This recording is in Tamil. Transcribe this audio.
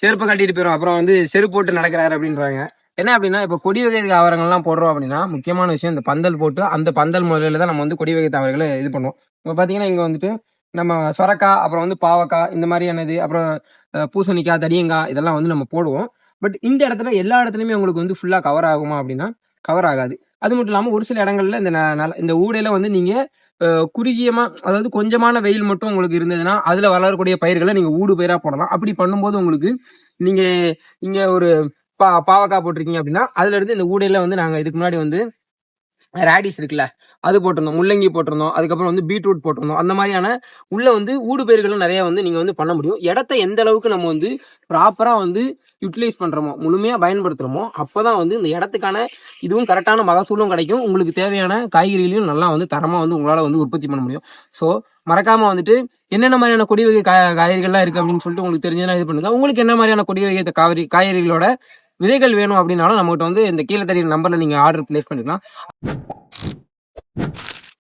செருப்பை கட்டிட்டு போயிடும் அப்புறம் வந்து செருப்பு போட்டு நடக்கிறாரு அப்படின்றாங்க. என்ன அப்படின்னா இப்போ கொடி வகை தாவரங்கள்லாம் போடுறோம் அப்படின்னா முக்கியமான விஷயம் இந்த பந்தல் போட்டு அந்த பந்தல் முறையில் தான் நம்ம வந்து கொடி வகை தாவரங்களை இது பண்ணுவோம். இப்போ பார்த்தீங்கன்னா இங்கே வந்துட்டு நம்ம சொரக்காய் அப்புறம் வந்து பாவக்காய் இந்த மாதிரியானது அப்புறம் பூசணிக்காய் தடியங்காய் இதெல்லாம் வந்து நம்ம போடுவோம். பட் இந்த இடத்துல எல்லா இடத்துலையுமே உங்களுக்கு வந்து ஃபுல்லாக கவர் ஆகுமா அப்படின்னா கவர் ஆகாது. அது மட்டும் இல்லாமல் ஒரு சில இடங்கள்ல இந்த நல- இந்த ஊடையில வந்து நீங்கள் குறுகியமாக குறுகியமா அதாவது கொஞ்சமான வெயில் மட்டும் உங்களுக்கு இருந்ததுன்னா அதுல வளரக்கூடிய பயிர்களை நீங்க ஊடு பயிரா போடலாம். அப்படி பண்ணும்போது உங்களுக்கு நீங்க இங்க ஒரு பா பாவக்காய் போட்டிருக்கீங்க அப்படின்னா அதுல இருந்து இந்த ஊடையில வந்து நாங்க இதுக்கு முன்னாடி வந்து ரேடிஸ் இருக்குல்ல அது போட்டிருந்தோம் முள்ளங்கி போட்டிருந்தோம் அதுக்கப்புறம் வந்து பீட்ரூட் போட்டிருந்தோம். அந்த மாதிரியான உள்ள வந்து ஊடு பயிர்களும் நிறைய வந்து நீங்க வந்து பண்ண முடியும். இடத்த எந்த அளவுக்கு நம்ம வந்து ப்ராப்பரா வந்து யூட்டிலைஸ் பண்றோமோ முழுமையா பயன்படுத்துறோமோ அப்பதான் வந்து இந்த இடத்துக்கான இதுவும் கரெக்டான மகசூலும் கிடைக்கும். உங்களுக்கு தேவையான காய்கறிகளையும் நல்லா வந்து தரமா வந்து உங்களால வந்து உற்பத்தி பண்ண முடியும். ஸோ மறக்காம வந்துட்டு என்னென்ன மாதிரியான கொடி வகை காய்கறிகள்லாம் இருக்கு அப்படின்னு சொல்லிட்டு உங்களுக்கு தெரிஞ்சதுன்னா இது பண்ணுங்க. உங்களுக்கு என்ன மாதிரியான கொடி வகை காய்கறி காய்கறிகளோட விதைகள் வேணும் அப்படின்னாலும் நம்மகிட்ட வந்து இந்த கீழே தெரியுற நம்பரில் நீங்கள் ஆர்டர் பிளேஸ் பண்ணிக்கலாம்.